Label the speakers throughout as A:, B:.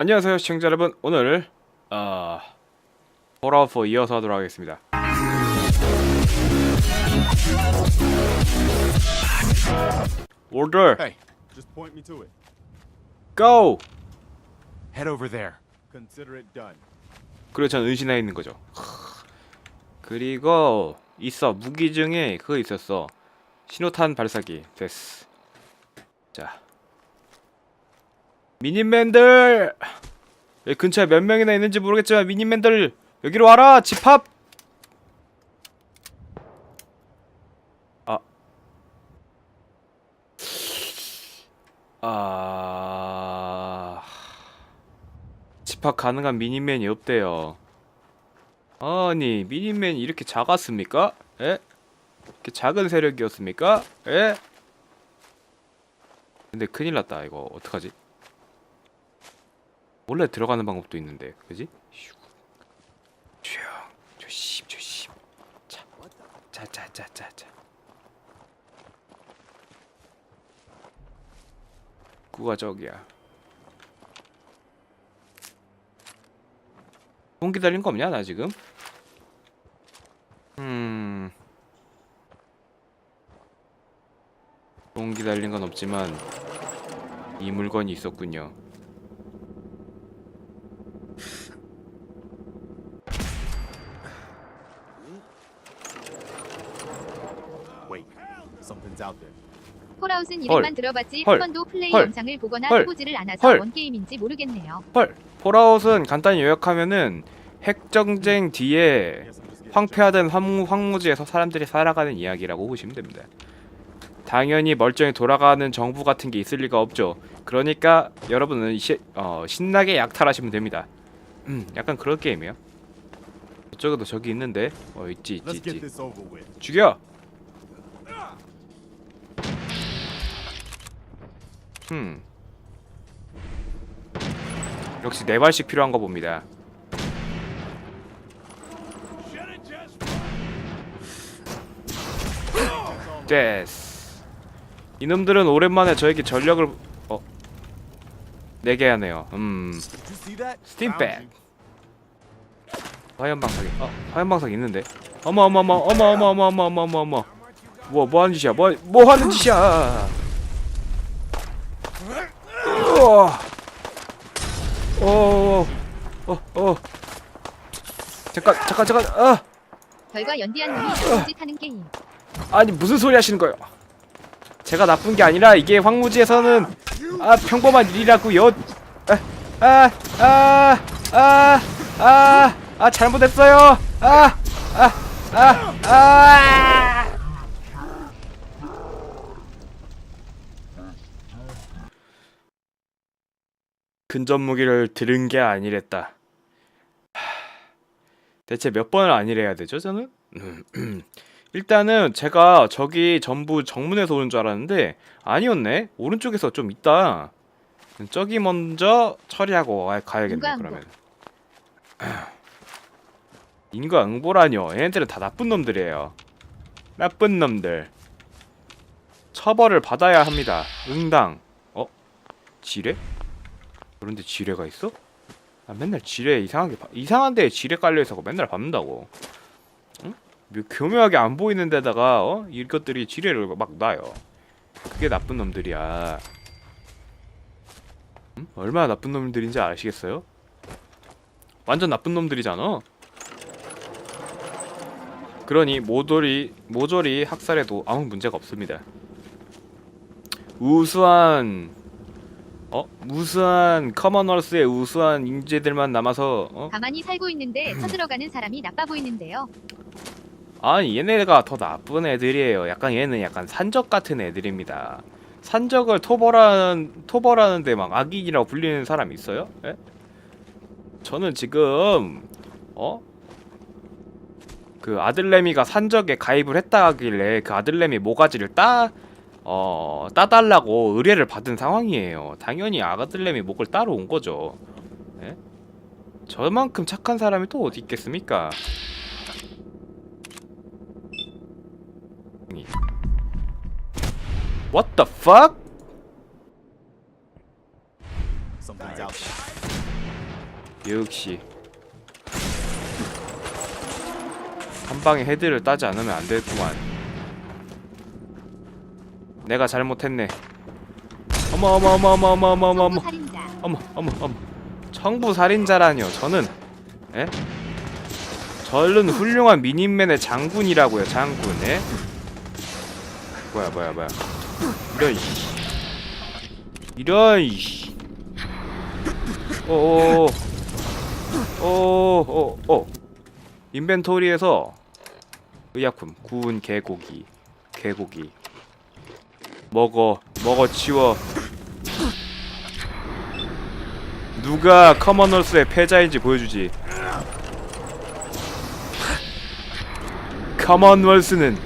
A: 안녕하세요 시청자 여러분. 오늘 어... 폴아웃4 이어서 하도록 하겠습니다. Order.
B: Hey, just point me to it.
A: Go!
B: Head over there. Consider it done.
A: 그리고 전 은신해 있는 거죠. 그리고 있어. 무기 중에 그거 있었어. 신호탄 발사기. 됐어. 자 미니맨들 여기 근처에 몇 명이나 있는지 모르겠지만 미니맨들 여기로 와라 집합 아 아... 집합 가능한 미니맨이 없대요 아니 미니맨이 이렇게 작았습니까? 에? 이렇게 작은 세력이었습니까? 에? 근데 큰일 났다 이거 어떡하지? 원래 들어가는 방법도 있는데 그지? 슉. 조용 조심 조심 자 자자자자자 구가 저기야 돈 기다린 거 없냐 나 지금? 음. 돈 기다린 건 없지만 이 물건이 있었군요.
C: 폴아웃은 이름만 들어봤지
A: 헐.
C: 한 번도 플레이
A: 헐.
C: 영상을 보거나
A: 헐.
C: 해보지를 않아서
A: 헐.
C: 뭔 게임인지 모르겠네요.
A: 헐. 폴아웃은 간단히 요약하면은 핵 정쟁 뒤에 황폐화된 황무, 황무지에서 사람들이 살아가는 이야기라고 보시면 됩니다. 당연히 멀쩡히 돌아가는 정부 같은 게 있을 리가 없죠. 그러니까 여러분은 시, 어, 신나게 약탈하시면 됩니다. 음, 약간 그런 게임이에요. 저쪽에도 저기 있는데, 어 있지 있지 있지. 죽여. 음. 역시 네 발씩 필요한 거 봅니다. 됐스. 이놈들은 오랜만에 저에게 전력을 어 내게 하네요. 음.
B: You.
A: 화염 방사기. 어, 화염 방사기 있는데. 어머 어머 어머 어머 어머 어머 어머 어머 어머 어머. 뭐뭐 하는 짓이야? 뭐뭐 하는 짓이야? 우와. 어. 어, 어. 잠깐, 잠깐, 잠깐. 아,
C: 별과 연디한 놈이 나쁜 짓 하는 게임.
A: 아니 무슨 소리 하시는 거예요? 제가 나쁜 게 아니라 이게 황무지에서는 아 평범한 일이라고요. 아, 아, 아, 아, 아, 아 잘못했어요. 아, 아, 아, 아. 근접 무기를 들은 게 아니랬다. 하, 대체 몇 번을 아니래야 되죠, 저는? 일단은 제가 저기 전부 정문에서 오는 줄 알았는데 아니었네. 오른쪽에서 좀 있다. 저기 먼저 처리하고 와- 가야겠네
C: 인과응보.
A: 그러면. 인과 응보라뇨. 얘네들은 다 나쁜 놈들이에요. 나쁜 놈들. 처벌을 받아야 합니다. 응당. 어? 지뢰? 그런데 지뢰가 있어? 아, 맨날 지뢰 이상하게 봐- 이상한 데에 지뢰 깔려 있어서 맨날 밟는다고. 응? 묘- 교묘하게 안 보이는 데다가 어? 이것들이 지뢰를 막 놔요. 그게 나쁜 놈들이야. 응? 얼마나 나쁜 놈들인지 아시겠어요? 완전 나쁜 놈들이잖아. 그러니 모조리 모조리 학살해도 아무 문제가 없습니다. 우수한 어 무수한 커먼월스의 우수한 인재들만 남아서 어
C: 가만히 살고 있는데 쳐들어가는 사람이 나빠 보이는데요.
A: 아니 얘네가 더 나쁜 애들이에요. 약간 얘는 약간 산적 같은 애들입니다. 산적을 토벌하는 토벌하는데 막 악인이라고 불리는 사람 있어요? 예? 저는 지금 어? 그 아들내미가 산적에 가입을 했다 하길래 그 아들내미 모가지를 따 어, 따달라고 의뢰를 받은 상황이에요. 당연히 아들내미 목을 따러 온 거죠. 예? 저만큼 착한 사람이 또 어디 있겠습니까? What the fuck? 역시 한 방에 헤드를 따지 않으면 안 되겠구만. 내가 잘못했네. 어머 어머 어머 어머 어머 어머 어머 어머. 어머 어머 어머 청부 살인자라니요. 저는 에? 저는 훌륭한 미니맨의 장군이라고요. 장군. 에? 뭐야 뭐야 뭐야. 이런 씨. 이런 씨. 오오 오 오 오 인벤토리에서 의약품 구운 개고기 개고기 먹어 먹어 치워 누가 커먼홀스의 패자인지 보여주지 커먼홀스는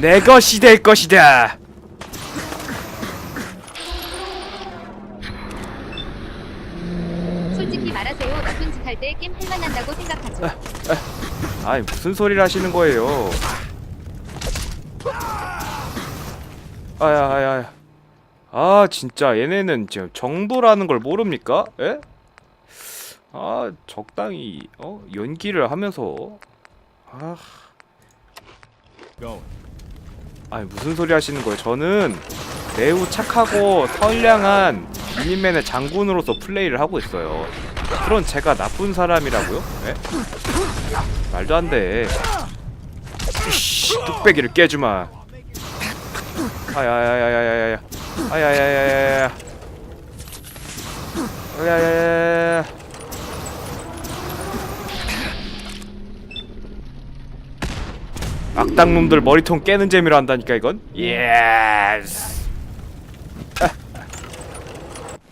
A: 내 것이 될 것이다
C: 솔직히 말하세요. 나쁜 짓 할 때 게임 할만한다고 생각하죠.
A: 아이 무슨 소리를 하시는 거예요 아야 아야 아야 아 진짜 얘네는 지금 정도라는 걸 모릅니까? 에? 아 적당히 어 연기를 하면서 아. 아니 무슨 소리 하시는 거예요? 저는 매우 착하고 선량한 미니맨의 장군으로서 플레이를 하고 있어요. 그런 제가 나쁜 사람이라고요? 예? 말도 안 돼. 이씨, 뚝배기를 깨주마. 아야야야야야야. 아야야야야야. 아야야야야. 악당놈들 머리통 깨는 재미로 한다니까 이건. 예스.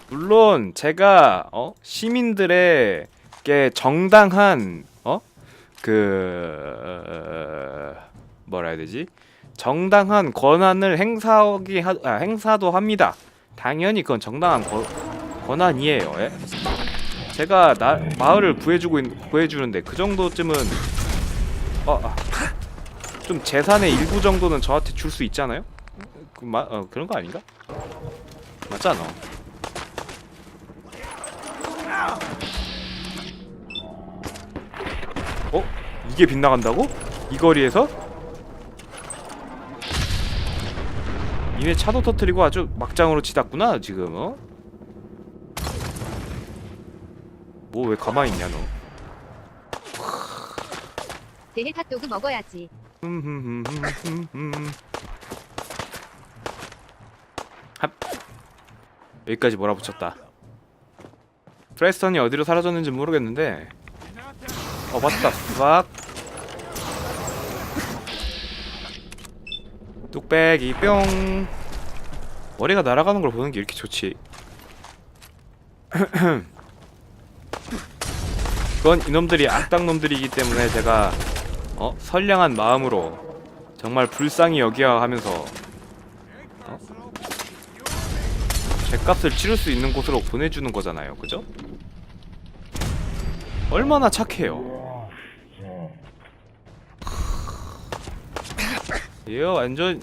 A: 물론 제가 어 시민들에게 정당한 어그 뭐라 해야 되지 정당한 권한을 행사하기 하, 아, 행사도 합니다. 당연히 그건 정당한 거, 권한이에요. 예? 제가 나, 마을을 구해주고 있, 구해주는데 그 정도쯤은 어, 아, 좀 재산의 일부 정도는 저한테 줄 수 있잖아요. 그, 마, 어, 그런 거 아닌가? 맞잖아. 어? 이게 빗나간다고? 이 거리에서? 이네 차도 터트리고 아주 막장으로 치닫구나 지금 어? 뭐 왜 가만히 있냐 너?
C: 대해 핫도그 먹어야지.
A: 합. 여기까지 몰아붙였다. 프레스턴이 어디로 사라졌는지 모르겠는데. 어 맞다 빡 뚝배기 뿅 머리가 날아가는 걸 보는 게 이렇게 좋지 그건 이놈들이 악당놈들이기 때문에 제가 어? 선량한 마음으로 정말 불쌍히 여기야 하면서 어? 죗값을 치를 수 있는 곳으로 보내주는 거잖아요 그죠? 얼마나 착해요 이거 완전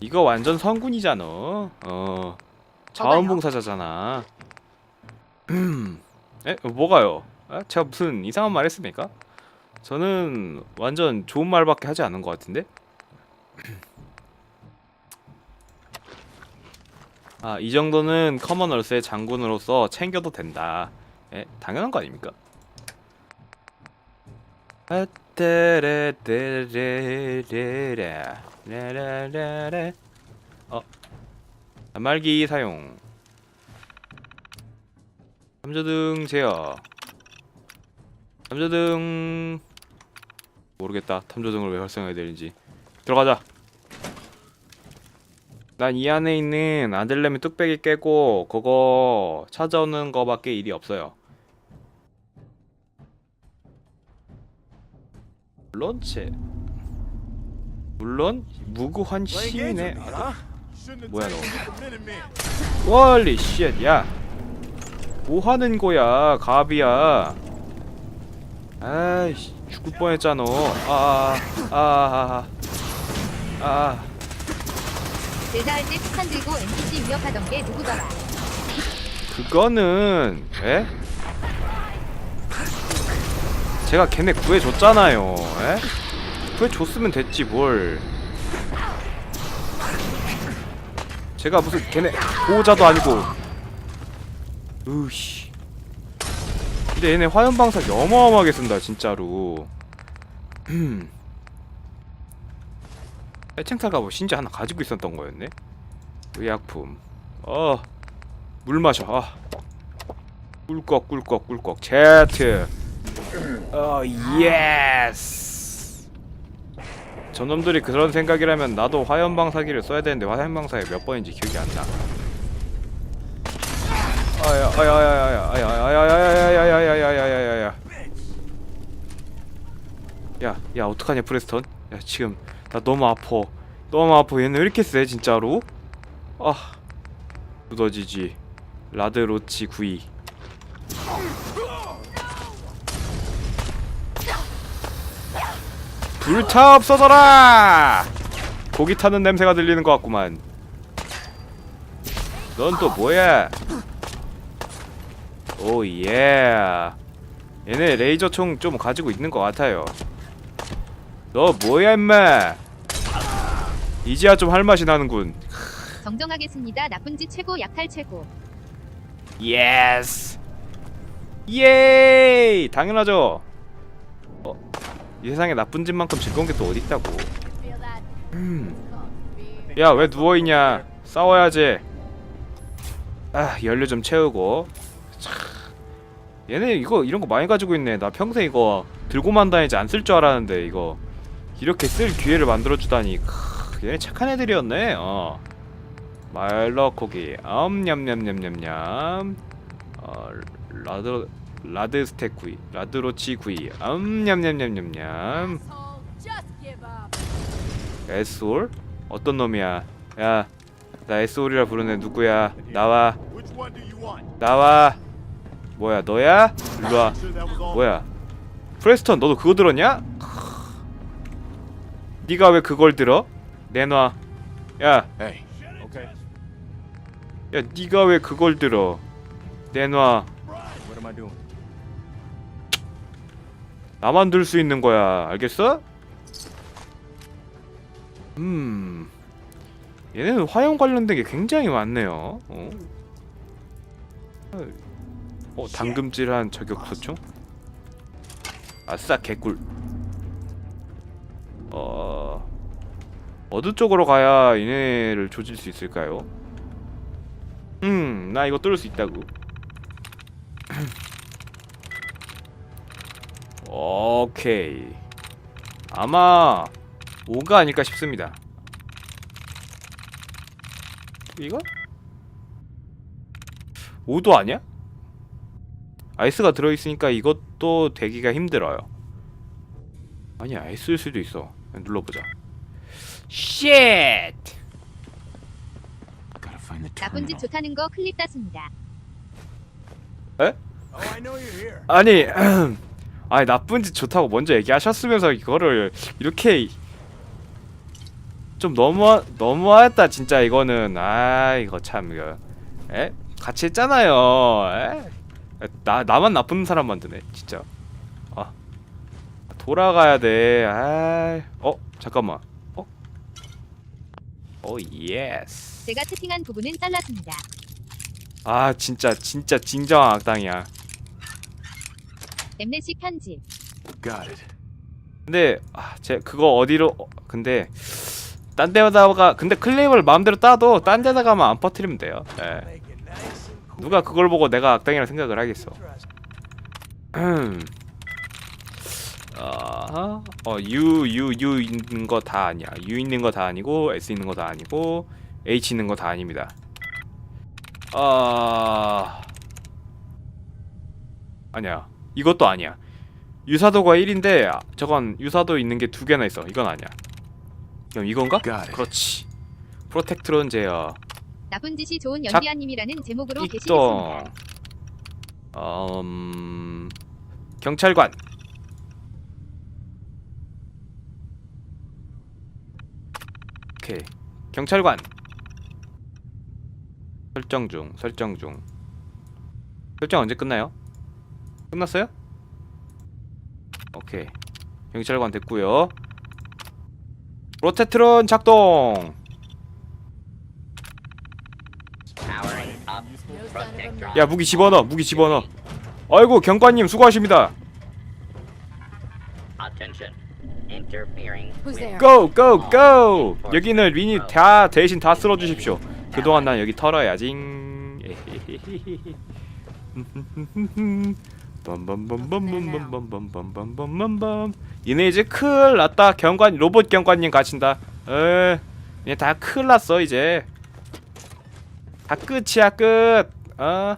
A: 이거 완전 성군이잖아 어 자원봉사자잖아 에? 뭐가요? 아, 제가 무슨 이상한 말 했습니까? 저는 완전 좋은 말밖에 하지 않은 것 같은데? 아, 이 정도는 커먼얼스의 장군으로서 챙겨도 된다. 예, 당연한 거 아닙니까? 아떼레떼레레레 레레레레. 어. 단말기 사용. 삼조등 제어. 탐조등. 모르겠다. 탐조등을 왜 활성화해야 되는지. 들어가자. 난 이 안에 있는 아들내미 뚝배기 깨고 그거 찾아오는 거밖에 일이 없어요. 제 물론 무고한 시민의 아들 뭐야, 너. 월리 쉣, 야. 뭐 하는 거야, 가비야. 아이씨, 죽을 뻔했잖아. 아, 아, 아, 아, 아.
C: 제자할 때 폭탄 들고 NPC 위협하던 게 누구더라?
A: 그거는, 에? 제가 걔네 구해줬잖아요. 에? 구해줬으면 됐지 뭘. 제가 무슨 걔네 보호자도 아니고. 으씨. 근데 얘네 화염방사기 어마어마하게 쓴다 진짜로. 해창사가 뭐 진짜 하나 가지고 있었던 거였네. 의약품. 어. 물 마셔. 아. 꿀꺽 꿀꺽 꿀꺽. 제트. 어 예스. 저놈들이 그런 생각이라면 나도 화염방사기를 써야 되는데 화염방사기 몇 번인지 기억이 안 나. 아야 아야 아야 아야 아야 아야 아야 아야 아야 아야 아야 아야 야, 야 어떡하냐 프레스턴? 야 지금 나 너무 아파. 너무 아파. 얘는 왜 이렇게 세 진짜로? 아, 묻어지지. 라드로치 구이. 불타 없어져라! 고기 타는 냄새가 들리는 것 같구만. 넌 또 뭐야? 오 예. 얘네 레이저 총 좀 가지고 있는 것 같아요. 너 뭐야 임마? 이제야 좀 할 맛이 나는군.
C: 정정하겠습니다. 나쁜 짓 최고 약탈 최고.
A: 예스. 예이 당연하죠. 어, 이 세상에 나쁜 짓만큼 즐거운 게 또 어디 있다고? 야 왜 누워 있냐? 싸워야지. 아 연료 좀 채우고. 차, 얘네 이거 이런 거 많이 가지고 있네. 나 평생 이거 들고만 다니지 안 쓸 줄 알았는데 이거 이렇게 쓸 기회를 만들어 주다니. 크, 얘네 착한 애들이었네. 어. 말러코기 암냠냠냠냠냠 어 라드 라드 스택 구이 라드로치 구이. 암냠냠냠냠냠. 에스올? 어떤 놈이야? 야 나 에스올이라 부르네. 누구야? 나와? 나와. 뭐야 너야? 일로와.
B: was all.
A: 뭐야? 프레스턴 너도 그거 들었냐? 네가 왜 그걸 들어? 내놔. 야. 야, 네가 왜 그걸 들어? 내놔.
B: Am I doing?
A: 나만 들 수 있는 거야. 알겠어? 음. 얘네는 화염 관련된 게 굉장히 많네요. 어? 어, 당금질한 저격 소총? 아싸, 개꿀. 어. 어느 쪽으로 가야 얘네를 조질 수 있을까요? 음, 나 이거 뚫을 수 있다고. 오케이. 아마 5가 아닐까 싶습니다. 이거? 5도 아니야? 아이스가 들어있으니까 이것도 되기가 힘들어요. 아니야, 아이스일 수도 있어. 눌러보자. 쉣!
B: Gotta find the
C: 나쁜 짓 좋다는 거 클립 땄습니다.
A: 에? 아니, 아니 나쁜 짓 좋다고 먼저 얘기하셨으면서 이거를 이렇게 좀 너무 너무했다 진짜 이거는. 아 이거 참 이거. 에? 같이 했잖아요. 에? 나 나만 나쁜 사람 만드네 진짜. 아 돌아가야 돼아어 잠깐만. 어어 예스.
C: 제가 채팅한 부분은 잘랐습니다.
A: 아 진짜 진짜 진정한 악당이야
C: 엠넷시 편집.
B: Got it.
A: 근데 아, 제 그거 어디로 어, 근데 딴 데다가 근데 클립을 마음대로 따도 딴 데다가만 안 퍼뜨리면 돼요. 예. 누가 그걸 보고 내가 악당이라 생각을 하겠어. 어, U, U, U 있는 거 다 아니야. U 있는 거 다 아니고, S 있는 거 다 아니고, H 있는 거 다 아닙니다. 아, 아니야. 이것도 아니야. 유사도가 1인데 저건 유사도 있는 게 두 개나 있어. 이건 아니야. 그럼 이건가? 그렇지. 프로텍트론 제어.
C: 나쁜 짓이 좋은
A: 작-
C: 연기아님이라는 제목으로 게시했습니다.
A: 이동. 음. 경찰관. 오케이. 경찰관. 설정 중. 설정 중. 설정 언제 끝나요? 끝났어요? 오케이 경찰관 됐고요 로테트론 작동. 야 무기 집어넣어 무기 집어넣어 아이고 경관님 수고하십니다? 고! 고! 고! 여기는 린이 다 대신 다 쓸어주십시오 그동안 난 여기 털어야지 얘네 이제 큰일 났다 경관 로봇 경관님 가신다 에 얘네 다 큰일 났어 이제 다 끝이야 끝 어?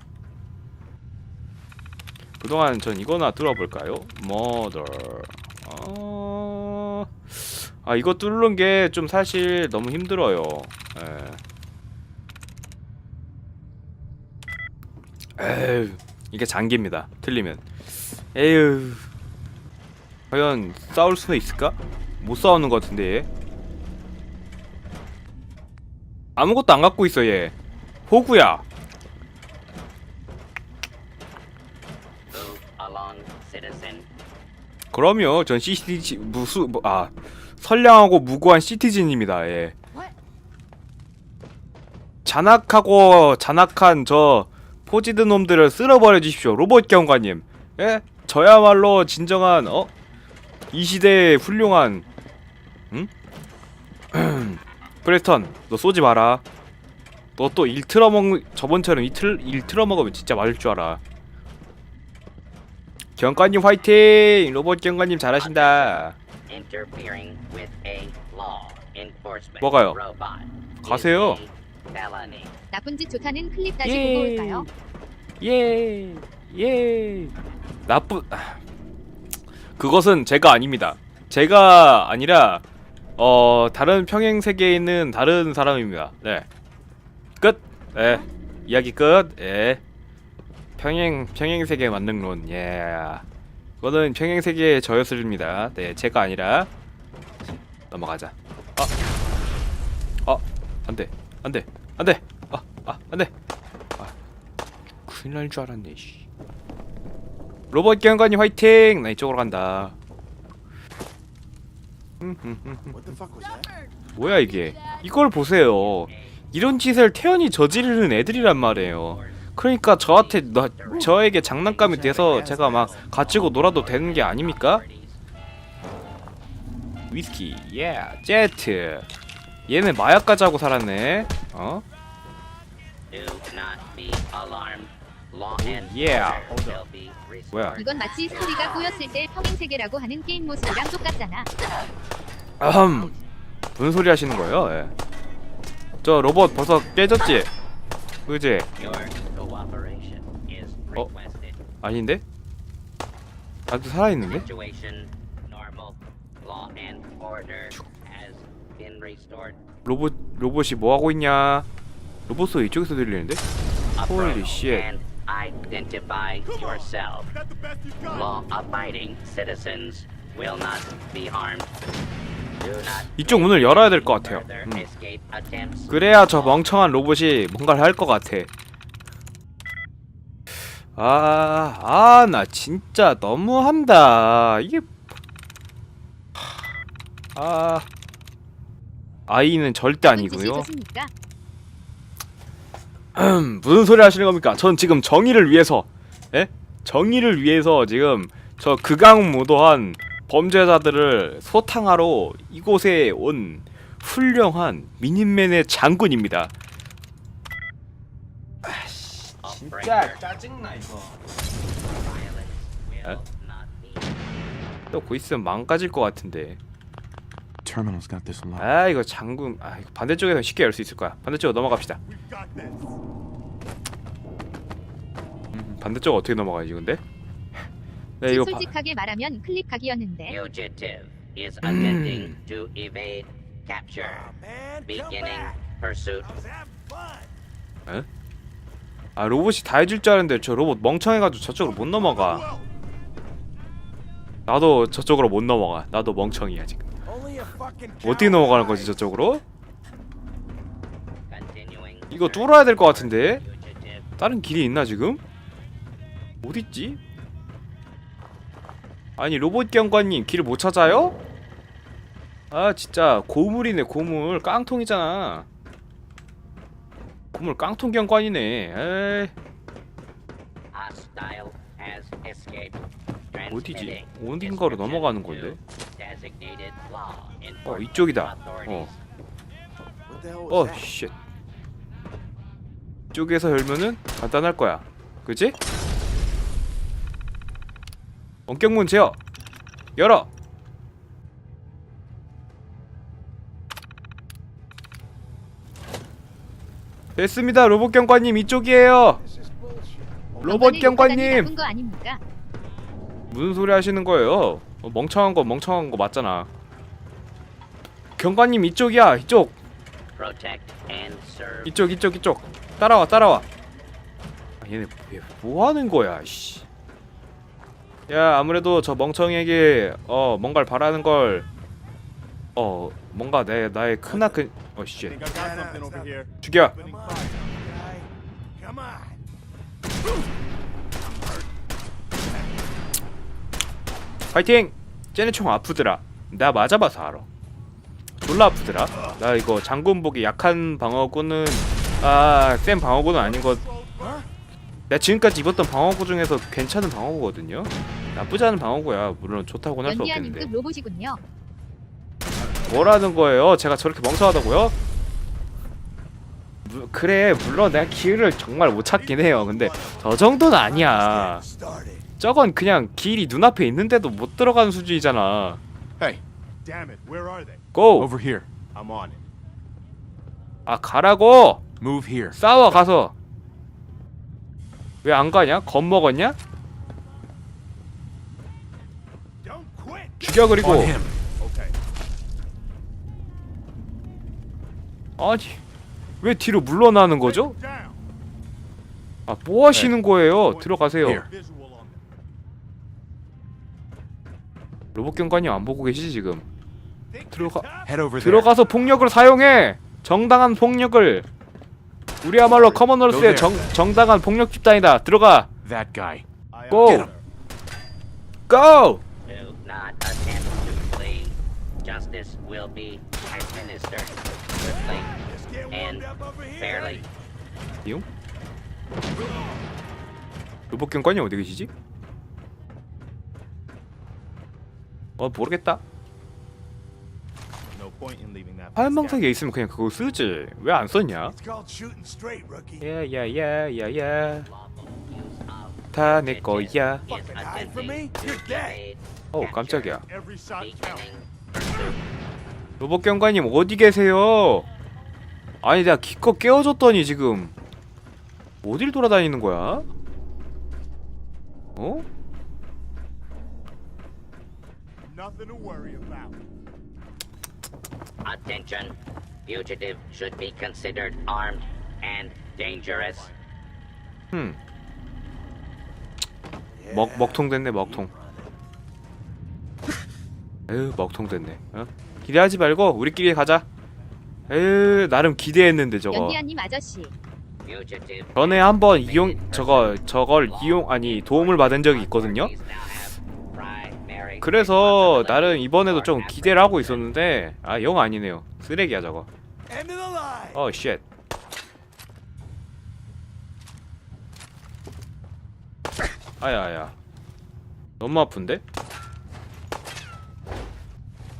A: 그동안 전 이거나 뚫어볼까요? 머더 어... 아 이거 뚫는 게 좀 사실 너무 힘들어요. 예. 에휴 이게 장기입니다. 틀리면 에휴 과연 싸울 수는 있을까? 못 싸우는 것 같은데 얘. 아무것도 안 갖고 있어 얘. 호구야. 그럼요. 전 CCTV 무수 뭐, 아 선량하고 무고한 시티즌입니다. 예. 잔악하고 잔악한 저 포지드 놈들을 쓸어버려 주십시오. 로봇 경관님. 예? 저야말로 진정한 어? 이 시대의 훌륭한 응? 프레스턴 너 쏘지 마라. 너 또 일 틀어먹 저번처럼 이틀 일 틀어먹으면 진짜 맞을 줄 알아. 경관님 화이팅! 로봇 경관님 잘하신다. 뭐가요? 가세요.
C: 나쁜 짓 좋다는 클립 다시 보고 올까요?
A: 예. 예. 나쁜 아, 그것은 제가 아닙니다. 제가 아니라 어 다른 평행 세계에 있는 다른 사람입니다. 네. 끝. 예. 이야기 끝. 예. 평행 평행 세계 만능론. 예. 그거는 평행 세계의 저였습니다. 네, 제가 아니라 넘어가자. 아. 아, 안 돼. 안 돼. 안 돼. 아, 아, 안 돼. 아. 큰일 날 줄 알았네, 씨. 로봇 경관님 화이팅! 나 이쪽으로 간다. 뭐야 이게? 이걸 보세요. 이런 짓을 태연히 저지르는 애들이란 말이에요. 그러니까 저한테 나, 저에게 장난감이 돼서 제가 막 가지고 놀아도 되는 게 아닙니까? 위스키, 예, 제트. 얘는 마약까지 하고 살았네. 어?
D: And
A: yeah. 뭐야?
C: 이건 마치 스토리가 꼬였을 때 평행 세계라고 하는 게임 모습이랑 똑같잖아.
A: 아흠. 무슨 소리 하시는 거예요? 예. 저 로봇 벌써 깨졌지? 그지? Oh.
D: requested.
A: 아닌데? 아직도 살아있는데? 로봇 로봇이 뭐 하고 있냐? 로봇 소리 이쪽에서 들리는데?
D: Identify yourself. Law-abiding citizens will not be harmed. Do not
A: 이쪽 문을 열어야 될 것 같아요. 음. 그래야 저 멍청한 로봇이 뭔가를 할 것 같아. 아, 아, 나 진짜 너무한다. 이게 아, 아이는 절대 아니고요. 무슨 소리 하시는 겁니까? 전 지금 정의를 위해서, 예? 정의를 위해서 지금 저 극악무도한 범죄자들을 소탕하러 이곳에 온 훌륭한 미니맨의 장군입니다.
D: Operator,
A: 짜증나 이거.
D: be
A: 또곧 있으면 망가질 것 같은데.
B: Terminal's got this locked.
A: 아 이거 장군, 아 이거 반대쪽에서 쉽게 열 수 있을 거야. 반대쪽으로 넘어갑시다. 음, 반대쪽 어떻게 넘어가야지 근데? 네 이거 바,
C: 솔직하게 말하면 클립 각이었는데.
D: Fugitive is attempting to evade capture. Beginning pursuit.
A: 아 로봇이 다 해줄 줄 알았는데 저 로봇 멍청해가지고 저쪽으로 못 넘어가. 나도 저쪽으로 못 넘어가. 나도 멍청이야 지금. 어떻게 넘어가는 거지 저쪽으로? 이거 뚫어야 될 것 같은데? 다른 길이 있나 지금? 어딨지? 아니 로봇 경관님 길을 못 찾아요? 아 진짜 고물이네 고물 깡통이잖아 고물 깡통 경관이네 에이. 어디지? 어딘가로 넘어가는 건데 어 이쪽이다 어 어? 쉣. 이쪽에서 열면은 간단할 거야. 그지? 원격문 제어. 열어. 됐습니다. 로봇 경관님 이쪽이에요. 로봇 경관님? 무슨 소리 하시는 거예요? 어, 멍청한 거 멍청한 거 맞잖아. 경관님 이쪽이야. 이쪽. 이쪽 이쪽 이쪽 따라와 따라와 아, 얘네 얘 뭐하는 거야 씨. 야 아무래도 저 멍청이에게 어 뭔가를 바라는 걸 어 뭔가 내 나의 크나큰 어씨. 죽여
B: Come on, guy. Come on.
A: 파이팅! 쟤네 총 아프더라. 나 맞아봐서 알아. 졸라 아프더라. 나 이거 장군복이 약한 방어구는 아센 방어구는 아닌 것. 내가 지금까지 입었던 방어구 중에서 괜찮은 방어구거든요. 나쁘지 않은 방어구야. 물론 좋다고는 할 수 없겠는데.
C: 연기아님급 로봇이군요.
A: 뭐라는 거예요? 제가 저렇게 멍청하다고요? 무- 그래. 물론 내가 길을 정말 못 찾긴 해요. 근데 저 정도는 아니야. 저건 그냥 길이 눈앞에 있는데도 못 들어가는 수준이잖아
B: Hey. Damn it. Where are they?
A: 고!
B: Over here. I'm on it.
A: 아 가라고!
B: Move here.
A: 싸워 가서 왜 안 가냐? 겁먹었냐?
B: Don't quit.
A: 죽여 그리고
B: Okay.
A: 아니 왜 뒤로 물러나는 거죠? 아 뭐 하시는 거예요? 들어가세요
B: Here.
A: 로봇 경관님 안 보고 계시지 지금 들어가-. 들어가서 폭력을 사용해 정당한 폭력을 우리야말로 커먼월스의 정, 정당한 폭력 집단이다 들어가
E: That guy.
A: Go.
D: Justice will be administered swiftly and fairly.
A: 로봇 경관이 어디 계시지? 어 모르겠다. 화염방사기에 있으면 그냥 그거 쓰지 왜 안 썼냐? 야야야야야 다 내 거야 어
D: capture.
A: 깜짝이야. 로봇 경관님 어디 계세요? 아니 내가 기껏 깨워줬더니 지금 어딜 돌아다니는 거야? 어?
B: Nothing to worry about.
D: Attention. Fugitive should be considered armed and dangerous.
A: 흠. 먹 먹통 됐네 먹통. 에휴 먹통 됐네. 어? 기대하지 말고 우리끼리 가자. 에휴 나름 기대했는데 저거.
C: 연기아님 아저씨.
D: Fugitive.
A: 전에 한번 이용 저거 저걸 이용 아니 도움을 받은 적이 있거든요. 그래서 나름 이번에도 좀 기대를 하고 있었는데 아 영 아니네요. 쓰레기야 저거. 어 쉣. 아야야. 너무 아픈데?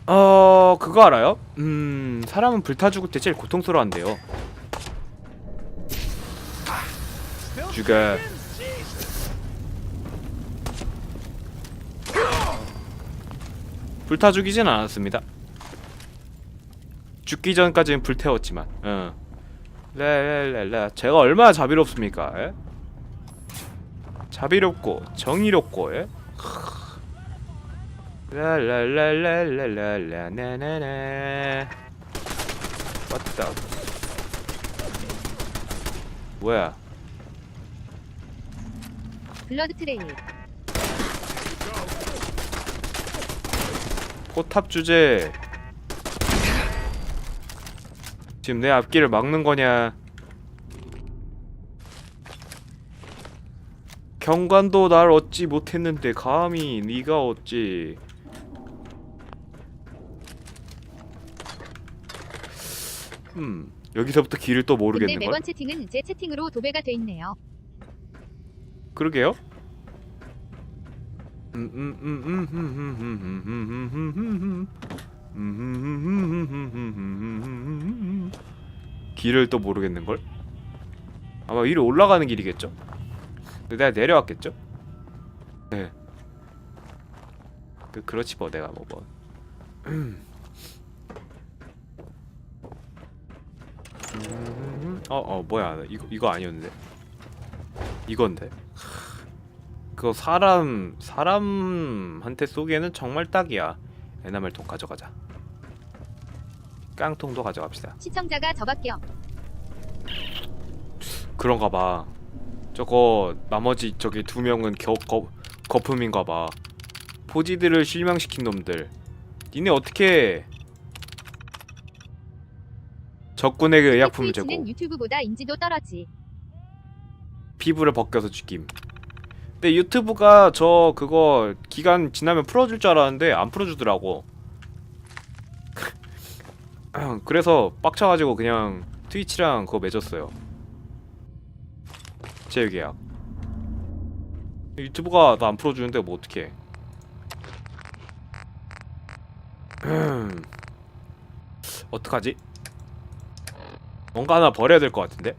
A: 어 그거 알아요? 음 사람은 불타 죽을 때 제일 고통스러워한대요. 죽어. 불타 죽이진 않았습니다. 죽기 전까지는 불태웠지만, 어. 랄랄랄라, 제가 얼마나 자비롭습니까? 에? 자비롭고 정의롭고, 예? 랄랄랄랄랄랄라 나나나. 왔다. 뭐야?
C: 블러드 트레일.
A: 포탑 주제. 지금 내 앞길을 막는 거냐? 경관도 날 얻지 못했는데 감히 네가 얻지 음 여기서부터 길을 또
C: 근데
A: 모르겠는 걸
C: 매번 채팅은 제 채팅으로 도배가 돼 있네요.
A: 그러게요 길을 또 모르겠는 걸? 아마 위로 올라가는 길이겠죠? 내가 내려왔겠죠? 네. 그, 그렇지 뭐 내가 뭐 뭐. 어어 뭐야. 이거 이거 아니었는데. 이건데 그거 사람 사람한테 쏘기에는 정말 딱이야. 에나멜통 가져가자. 깡통도 가져갑시다.
C: 시청자가 저밖에 없.
A: 그런가 봐. 저거 나머지 저기 두 명은 겨, 거, 거품인가 봐. 포지들을 실명시킨 놈들. 니네 어떻게 적군에게 의약품을
C: 유튜브보다 인지도 떨어지.
A: 피부를 벗겨서 죽임. 근데 유튜브가 저 그거 기간 지나면 풀어줄 줄 알았는데 안 풀어주더라고. 그래서 빡쳐가지고 그냥 트위치랑 그거 맺었어요. 제휴계약. 유튜브가 나 안 풀어주는데 뭐 어떡해. 어떡하지? 뭔가 하나 버려야 될 것 같은데?